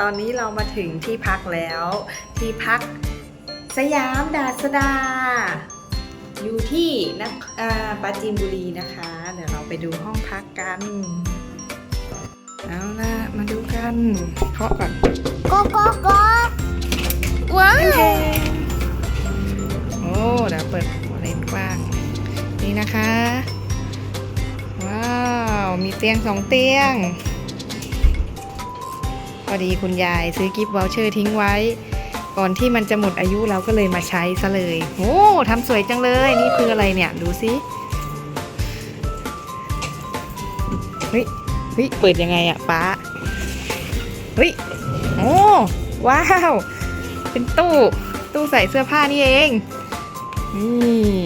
ตอนนี้เรามาถึงที่พักแล้ว ที่พักสยามดาษดา อยู่ที่นักอ่าปราจีนบุรีนะคะ เดี๋ยวเราไปดูห้องพักกัน เอาล่ะมาดูกันเคาะก่อนก็ก็ก็ว้าวโอ้เดี๋ยวเปิดหัวเลนกว้างนี่นะคะ ว้าว มีเตียงสองเตียงพ อดีคุณยายซื้อกิฟต์วอลเชอร์ทิ้งไว้ ก่อนที่มันจะหมดอายุเราก็เลยมาใช้ซะเลยโอ้ทำสวยจังเลย นี่คืออะไรเนี่ย ดูสิเฮ้ยเฮ้ยเปิดยังไงอะป้าเฮ้ยโอ้ว้าว เป็นตู้ ตู้ใส่เสื้อผ้านี่เองนี่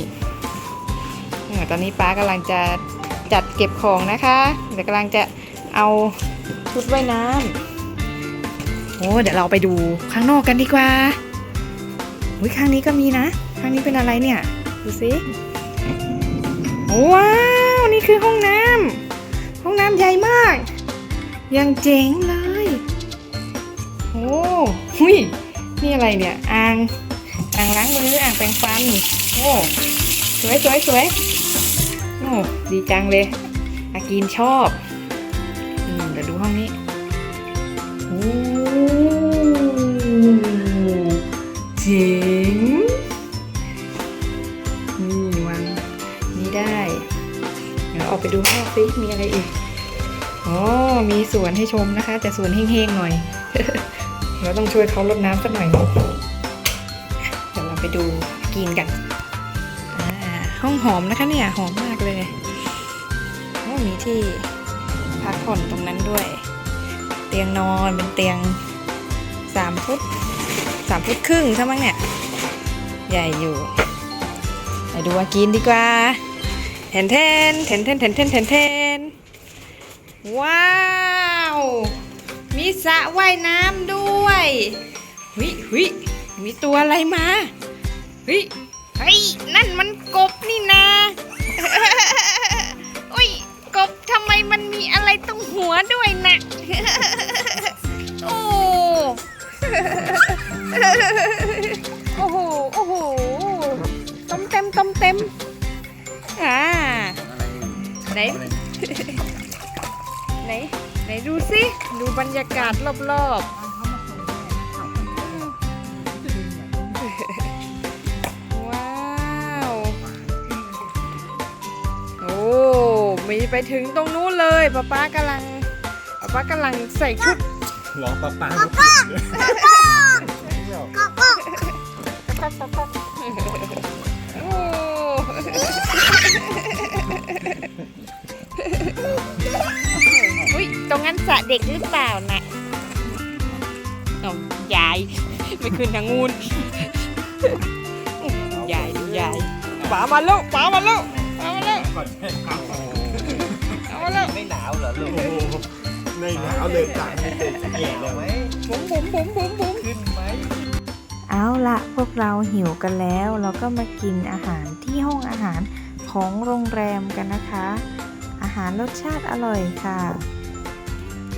เออตอนนี้ป้ากำลังจะจัดเก็บของนะคะเดี๋ยวกำลังจะเอาชุดว่ายน้ำ โอ้เดี๋ยวเราไปดูข้างนอกกันดีกว่าอุ้ยข้างนี้ก็มีนะ ข้างนี้เป็นอะไรเนี่ย ดูสิว้าวนี่คือห้องน้ำห้องน้ำใหญ่มากยังเจ๋งเลยโอ้หุยนี่อะไรเนี่ยอ่างอ่างล้างมืออ่างแปรงฟันโอ้สวยสวยสวยโอ้ดีจังเลยอากินชอบ ซิมีอะไรอีก อ๋อ มีสวนให้ชมนะคะ แต่สวนเฮ้งๆหน่อย เราต้องช่วยเขารดน้ำสักหน่อย เดี๋ยวเราไปดูกินกันห้องหอมนะคะเนี่ย หอมมากเลยโอ้มีที่พักผ่อนตรงนั้นด้วย เตียงนอนเป็นเตียงสามฟุตสามฟุตครึ่งใช่มั้งเนี่ย ใหญ่อยู่ ไปดูว่ากินดีกว่า ทนเทนเทนเทนเทนเทนเทนเทนว้าว มีสระว่ายน้ำด้วยหุยหุยมีตัวอะไรมาหุยเฮ้ยนั่นมันกบนี่นะอุ้ยกบทำไมมันมีอะไร บรรยากาศรอบๆ ว้าว โอ้ มีไปถึงตรงนู้นเลยป๊าป๊ากำลังป๊าป๊ากำลังใส่ชุดร้องป้าป้าลูกเสียงเละเด็กหรือเปล่านะเอายายไม่ขึ้นทางงูนยายดูยายป๋ามาแล้วป๋ามาแล้วป๋ามาแล้วก่อนให้เอาเอามาแล้วไม่หนาวเหรอลูกโอ้โหในหนาวเลยต่างไม่เด็กแย่เลยไหมบุ๋มบุ๋มบุ๋มบุ๋มบุ๋มขึ้นไหมเอาละพวกเราหิวกันแล้ว เราก็มากินอาหารที่ห้องอาหารของโรงแรมกันนะคะ อาหารรสชาติอร่อยค่ะ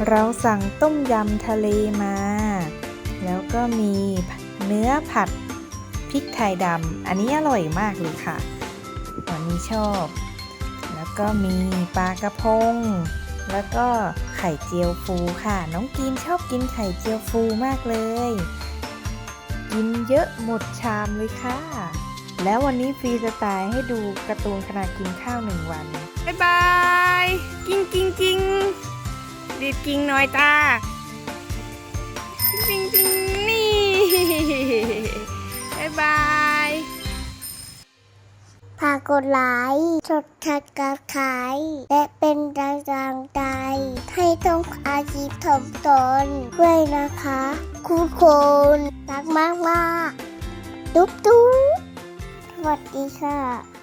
เราสั่งต้มยำทะเลมา แล้วก็มีเนื้อผัดพริกไทยดำ อันนี้อร่อยมากเลยค่ะวันนี้ชอบ แล้วก็มีปลากระพง แล้วก็ไข่เจียวฟูค่ะ น้องกีนชอบกินไข่เจียวฟูมากเลย กินเยอะหมดชามเลยค่ะ แล้ววันนี้ฟรีสไตล์ให้ดูการ์ตูนขณะกินข้าวหนึ่งวัน บ๊ายบาย กิ้งกิ้งกิ้ง ดีดกิ้งหน่อยตากิ้งกิ้งกิ้งนี่บ๊ายบายฝากกดไลค์กดทัดกระไขและเป็นกำลังใจให้ต้องอาชีพทำตนด้วยนะคะคุณคนรักมากมากๆตุ๊บตุ๊บสวัสดีค่ะ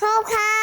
ขอบค่ะ